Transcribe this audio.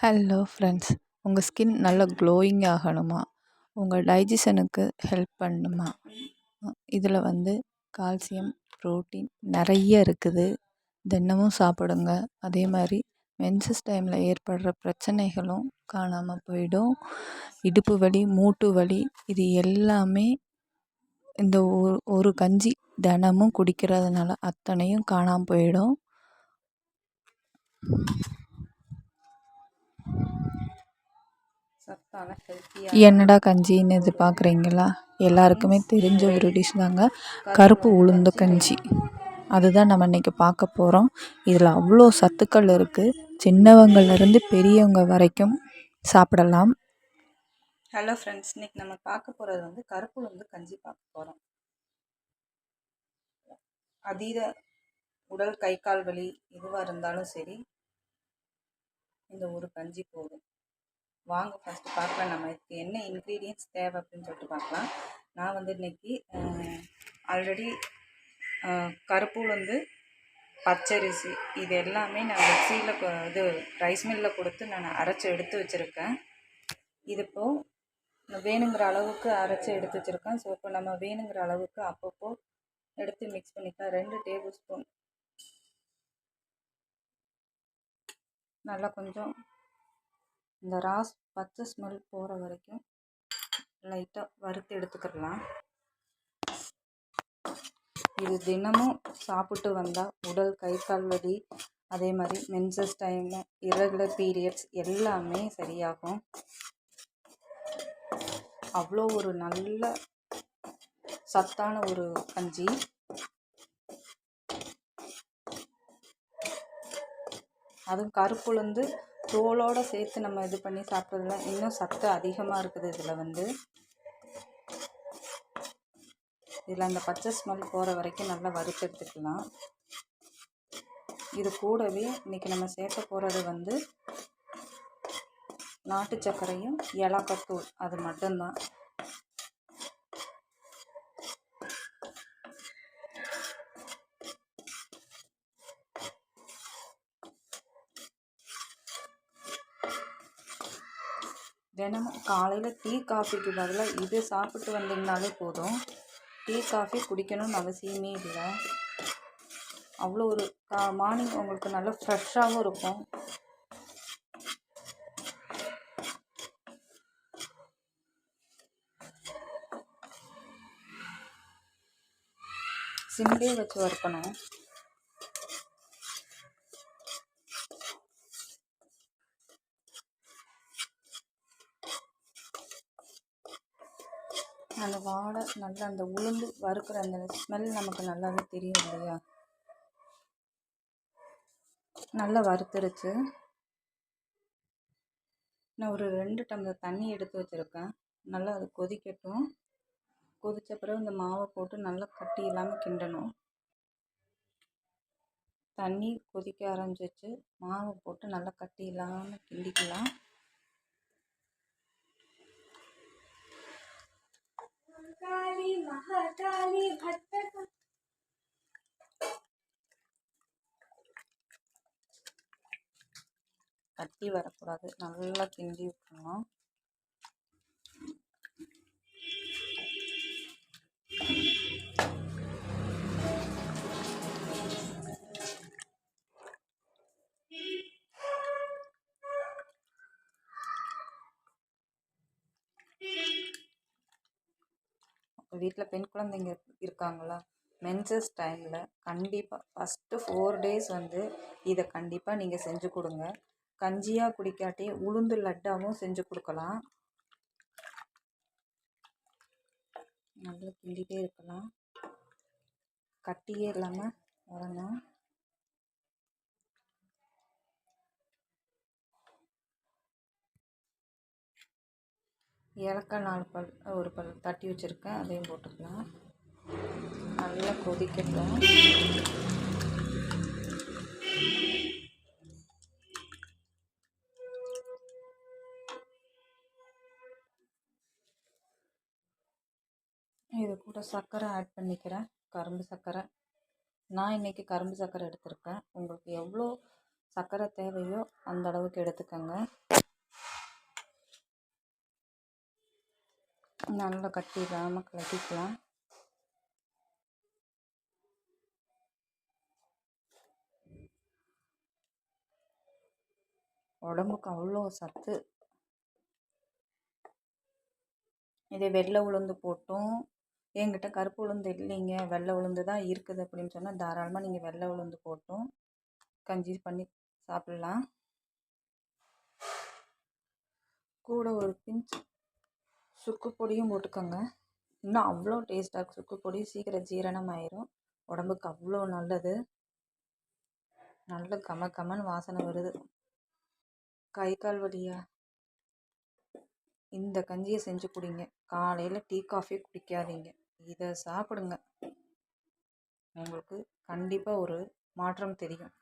Hello friends உங்கள் skin நல்லா glowing ஆகணுமா? உங்கள் டைஜஷனுக்கு ஹெல்ப் பண்ணணுமா இதில் வந்து கால்சியம் ப்ரோட்டீன் நிறைய இருக்குது. தினமும் சாப்பிடுங்க. அதே மாதிரி மென்சஸ் டைமில் ஏற்படுற பிரச்சனைகளும் காணாமல் போயிடும். இடுப்பு வலி மூட்டு வலி இது எல்லாமே இந்த ஒரு ஒரு கஞ்சி தினமும் குடிக்கிறதுனால அத்தனையும் காணாமல் போயிடும். என்னடா கஞ்சின்னு எதிர்பார்க்குறீங்களா? எல்லாருக்குமே தெரிஞ்ச ஒரு டிஷ் தாங்க கருப்பு உளுந்து கஞ்சி. அதுதான் நம்ம இன்றைக்கி பார்க்க போகிறோம் இதில் அவ்வளோ சத்துக்கள் இருக்குது சின்னவங்கள்லேருந்து பெரியவங்க வரைக்கும் சாப்பிடலாம். ஹலோ ஃப்ரெண்ட்ஸ் இன்றைக்கி நம்ம பார்க்க போகிறது வந்து கருப்பு உளுந்து கஞ்சி பார்க்க போகிறோம் அதீத உடல் கை கால் வலி எதுவாக இருந்தாலும் சரி இந்த ஒரு கஞ்சி போதும். வாங்க ஃபஸ்ட்டு பார்க்கலாம். நம்ம இதுக்கு என்ன இன்க்ரீடியன்ஸ் தேவை அப்படின்னு சொல்லிட்டு பார்க்கலாம். நான் வந்து இன்றைக்கி ஆல்ரெடி கருப்பு உளுந்து பச்சரிசி இது எல்லாமே நான் மிக்சியில் இது ரைஸ் மில்லில் கொடுத்து நான் அரைச்சி எடுத்து வச்சுருக்கேன். இது இப்போது வேணுங்கிற அளவுக்கு அரைச்சி எடுத்து வச்சுருக்கேன். ஸோ இப்போ நம்ம வேணுங்கிற அளவுக்கு அப்பப்போ எடுத்து மிக்ஸ் பண்ணிக்கலாம். ரெண்டு டேபிள் ஸ்பூன் நல்லா கொஞ்சம் இந்த ராஸ் பச்சை ஸ்மெல் போகிற வரைக்கும் லைட்டாக வறுத்து எடுத்துக்கிடலாம். இது தினமும் சாப்பிட்டு வந்தால் உடல் கை கால் வலி அதே மாதிரி மென்சஸ் டைமில் இரகுலர் பீரியட்ஸ் எல்லாமே சரியாகும். அவ்வளோ ஒரு நல்ல சத்தான ஒரு கஞ்சி. அதுவும் கருப்புளுந்து தோலோடு சேர்த்து நம்ம இது பண்ணி சாப்பிட்றதுல இன்னும் சத்து அதிகமாக இருக்குது இதில் வந்து. இதில் அந்த பச்சை ஸ்மெல் போகிற வரைக்கும் நல்லா வறுத்தெடுத்துக்கலாம் இது கூடவே இன்றைக்கி நம்ம சேர்க்க போகிறது வந்து நாட்டு சர்க்கரையும் ஏலக்காத்தூள் அது மட்டும்தான். தினமும் காலையில் டீ காஃபிக்கு பதிலாக இது சாப்பிட்டு வந்தீங்கனாலே போதும். டீ காஃபி குடிக்கணும்னு அவசியமே இல்லை. அவ்வளோ ஒரு கா மார்னிங் உங்களுக்கு நல்லா ஃப்ரெஷ்ஷாகவும் இருக்கும். சிம்லேயே வச்சு வறுக்கணும். அந்த வாடை நல்லா அந்த உளுந்து வறுக்கிற அந்த ஸ்மெல் நமக்கு நல்லாவே தெரியும் இல்லையா? நல்லா வறுத்துருச்சு. நான் ஒரு ரெண்டு டம்ளர் தண்ணி எடுத்து வச்சுருக்கேன். நல்லா அது கொதிக்கட்டும். கொதித்த பிறகு இந்த மாவை போட்டு நல்லா கட்டி இல்லாமல் கிண்டணும். தண்ணி கொதிக்க ஆரம்பிச்சிச்சு மாவை போட்டு நல்லா கட்டி இல்லாமல் கிண்டிக்கலாம். காளி மகாகாளி கட்டி வரக்கூடாது. நல்லா கிண்டி விட்டுருணும் வீட்டில் பெண் குழந்தைங்க இருக்காங்களா? மென்சஸ் டைமில் கண்டிப்பாக ஃபஸ்ட்டு ஃபோர் டேஸ் வந்து இதை கண்டிப்பாக நீங்கள் செஞ்சு கொடுங்க. கஞ்சியாக குடிக்காட்டி உளுந்து லட்டாவும் செஞ்சு கொடுக்கலாம். நல்லா கிண்டிகிட்டே இருக்கலாம். கட்டியே இல்லாமல் வரணும். ஏலக்காய் நாலு பல் ஒரு பல் தட்டி வச்சுருக்கேன். அதையும் போட்டுக்கலாம். நல்லா கொதிக்கட்டும். இது கூட சர்க்கரை ஆட் பண்ணிக்கிறேன். கரும்பு சர்க்கரை. நான் இன்றைக்கி கரும்பு சர்க்கரை எடுத்திருக்கேன். உங்களுக்கு எவ்வளோ சர்க்கரை தேவையோ அந்த அளவுக்கு எடுத்துக்கோங்க. நல்லா கட்டி இல்லாமல் கலக்கிக்கலாம் உடம்புக்கு அவ்வளோ சத்து. இதே வெள்ளை உளுந்து போட்டும். என்கிட்ட கருப்பு உளுந்து இல்லைங்க. வெள்ளை உளுந்து தான் இருக்குது அப்படின்னு சொன்னால் தாராளமாக நீங்கள் வெள்ளை உளுந்து போட்டும். கஞ்சி பண்ணி சாப்பிட்லாம். கூட ஒரு பிஞ்ச் சுக்கு பொடியும் போட்டுக்கோங்க. இன்னும் அவ்வளோ டேஸ்ட்டாக இருக்கும் சுக்கு பொடி சீக்கிரம் ஜீரணம் ஆயிரும். உடம்புக்கு அவ்வளோ நல்லது. நல்ல கம கமன்னு வாசனை வருது. கை கால் வலியா? இந்த கஞ்சியை செஞ்சு குடிங்க. காலையில் டீ காஃபி குடிக்காதீங்க. இதை சாப்பிடுங்க. உங்களுக்கு கண்டிப்பாக ஒரு மாற்றம் தெரியும்.